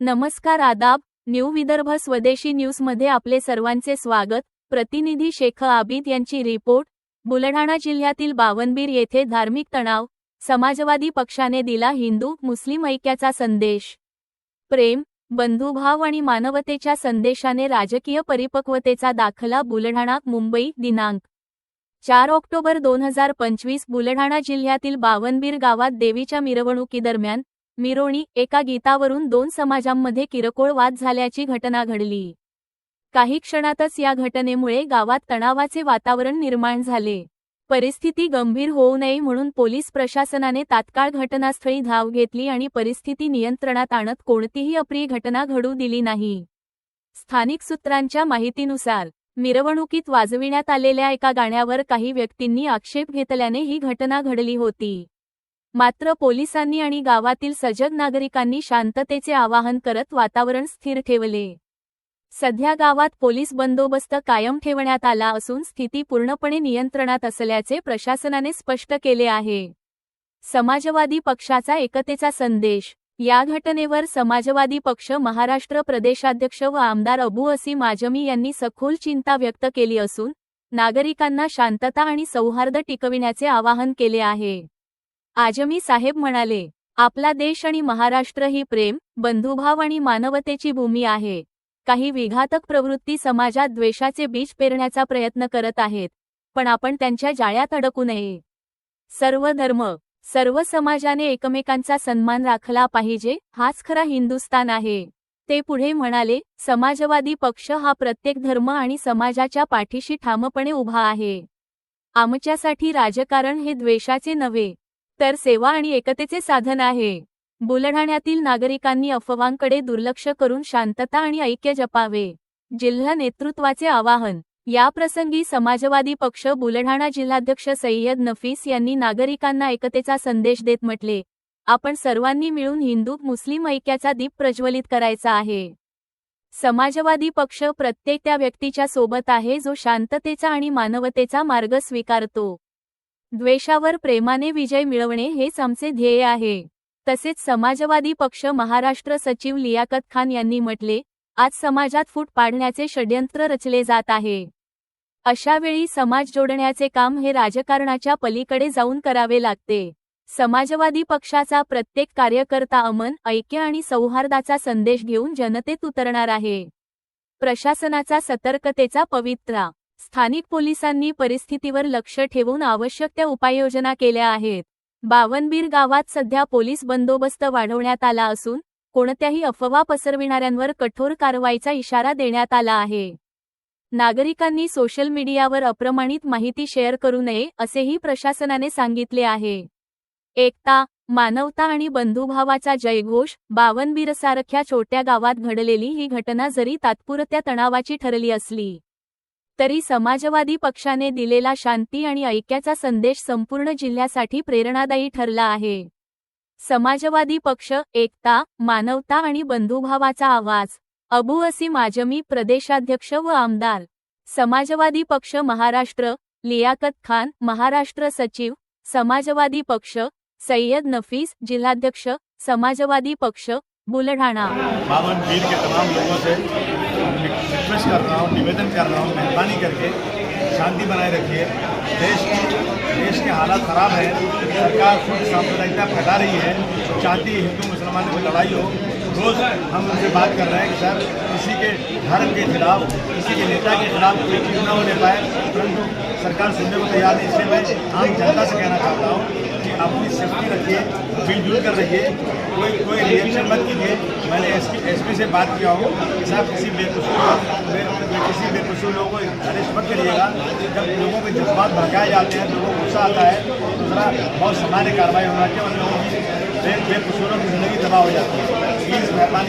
नमस्कार आदाब न्यू विदर्भ स्वदेशी न्यूजमध्ये आपले सर्वांचे स्वागत. प्रतिनिधी शेख आबिद यांची रिपोर्ट. बुलढाणा जिल्ह्यातील बावनबीर येथे धार्मिक तणाव. समाजवादी पक्षाने दिला हिंदू मुस्लिम ऐक्याचा संदेश. प्रेम बंधुभाव आणि मानवतेच्या संदेशाने राजकीय परिपक्वतेचा दाखला बुलढाणा मुंबई दिनांक चार ऑक्टोबर दोन हजार पंचवीस. बुलढाणा जिल्ह्यातील बावनबीर गावात देवीच्या मिरवणुकीदरम्यान मिरोणी एका गीतावरून दोन समाजांमध्ये किरकोळ वाद झाल्याची घटना घडली. काही क्षणातच या घटनेमुळे गावात तणावाचे वातावरण निर्माण झाले. परिस्थिती गंभीर होऊ नये म्हणून पोलीस प्रशासनाने तात्काळ घटनास्थळी धाव घेतली आणि परिस्थिती नियंत्रणात आणत कोणतीही अप्रिय घटना घडू दिली नाही. स्थानिक सूत्रांच्या माहितीनुसार मिरवणुकीत वाजविण्यात आलेल्या एका गाण्यावर काही व्यक्तींनी आक्षेप घेतल्याने ही घटना घडली होती. मात्र पोलिसांनी आणि गावातील सजग नागरिकांनी शांततेचे आवाहन करत वातावरण स्थिर ठेवले. सध्या गावात पोलीस बंदोबस्त कायम ठेवण्यात आला असून स्थिती पूर्णपणे नियंत्रणात असल्याचे प्रशासनाने स्पष्ट केले आहे. समाजवादी पक्षाचा एकतेचा संदेश. या घटनेवर समाजवादी पक्ष महाराष्ट्र प्रदेशाध्यक्ष व आमदार अबू असीम आजमी यांनी सखोल चिंता व्यक्त केली असून नागरिकांना शांतता आणि सौहार्द टिकविण्याचे आवाहन केले आहे. आजमी साहेब म्हणाले आपला देश आणि महाराष्ट्र ही प्रेम बंधुभाव आणि मानवतेची भूमी आहे. काही विघातक प्रवृत्ती समाजात द्वेषाचे बीज पेरण्याचा प्रयत्न करत आहेत पण आपण त्यांच्या जाळ्यात अडकू नये. सर्व धर्म सर्व समाजाने एकमेकांचा सन्मान राखला पाहिजे हाच खरा हिंदुस्तान आहे. ते पुढे म्हणाले समाजवादी पक्ष हा प्रत्येक धर्म आणि समाजाच्या पाठीशी ठामपणे उभा आहे. आमच्यासाठी राजकारण हे द्वेषाचे नव्हे. तर सेवा आणि एकतेचे साधन आहे. बुलढाण्यातील नागरिकांनी अफवांकडे दुर्लक्ष करून शांतता आणि ऐक्य जपावे. जिल्हा नेतृत्वाचे आवाहन. याप्रसंगी समाजवादी पक्ष बुलढाणा जिल्हाध्यक्ष सय्यद नफीस यांनी नागरिकांना एकतेचा संदेश देत म्हटले आपण सर्वांनी मिळून हिंदू मुस्लिम ऐक्याचा दीप प्रज्वलित करायचा आहे. समाजवादी पक्ष प्रत्येक त्या व्यक्तीच्या सोबत आहे जो शांततेचा आणि मानवतेचा मार्ग स्वीकारतो. द्वेषावर प्रेमाने विजय मिळवणे हेच आमचे ध्येय आहे. तसेच समाजवादी पक्ष महाराष्ट्र सचिव लियाकत खान यांनी म्हटले आज समाजात फूट पाडण्याचे षड्यंत्र रचले जात आहे. अशावेळी समाज जोडण्याचे काम हे राजकारणाच्या पलीकडे जाऊन करावे लागते. समाजवादी पक्षाचा प्रत्येक कार्यकर्ता अमन ऐक्य आणि सौहार्दाचा संदेश घेऊन जनतेत उतरणार आहे. प्रशासनाचा सतर्कतेचा पवित्रा स्थानिक पोलिसांनी परिस्थितीवर लक्ष ठेवून आवश्यक त्या उपाययोजना केल्या आहेत. बावनबीर गावात सध्या पोलीस बंदोबस्त वाढवण्यात आला असून कोणत्याही अफवा पसरविणाऱ्यांवर कठोर कारवाईचा इशारा देण्यात आला आहे. नागरिकांनी सोशल मीडियावर अप्रमाणित माहिती शेअर करू नये असेही प्रशासनाने सांगितले आहे. एकता मानवता आणि बंधुभावाचा जयघोष बावनबीरसारख्या छोट्या गावात घडलेली ही घटना जरी तात्पुरत्या तणावाची ठरली असली तरी समाजवादी पक्षाने दिलेला शांती आणि ऐक्याचा संदेश संपूर्ण जिल्ह्यासाठी प्रेरणादायी ठरला आहे. समाजवादी पक्ष एकता मानवता आणि बंधुभावाचा आवाज. अबू असीम आजमी प्रदेशाध्यक्ष व आमदार. समाजवादी पक्ष महाराष्ट्र. लियाकत खान महाराष्ट्र सचिव. समाजवादी पक्ष. सय्यद नफीस जिल्हाध्यक्ष. समाजवादी पक्ष. बुलढाणा. के रिक्वेस्ट कर रहा हूँ, निवेदन कर रहा हूँ, मेहरबानी करके शांति बनाए रखिए। देश देश के हालात ख़राब हैं, सरकार खुद सांप्रदायिकता फैला रही है, चाहती है हिंदू मुसलमान में लड़ाई हो। रोज़ हम उनसे बात कर रहे हैं कि, सर किसी के धर्म के खिलाफ किसी के नेता के खिलाफ कोई चीज़ ना होने पाए, परंतु सरकार सुनने को तैयार नहीं, इसलिए मैं आम जनता से कहना चाहता हूँ कि अपनी सेफ्टी रखिए मिलजुल कर रहिए। कोई कोई रिएक्शन मत कीजिए। मैंने एसपी एसपी से बात किया हूँ कि साहब किसी बेकसूर किसी बेकसूर लोगों को अरेस्ट मत करिएगा। जब लोगों के जज्बात भड़काए जाते हैं लोगों को गुस्सा आता है तो जरा बहुत सामान्य कार्रवाई होना चाहिए और लोगों की बेकसूरों की ज़िंदगी तबाह हो जाती है। प्लीज़ मेहरबानी।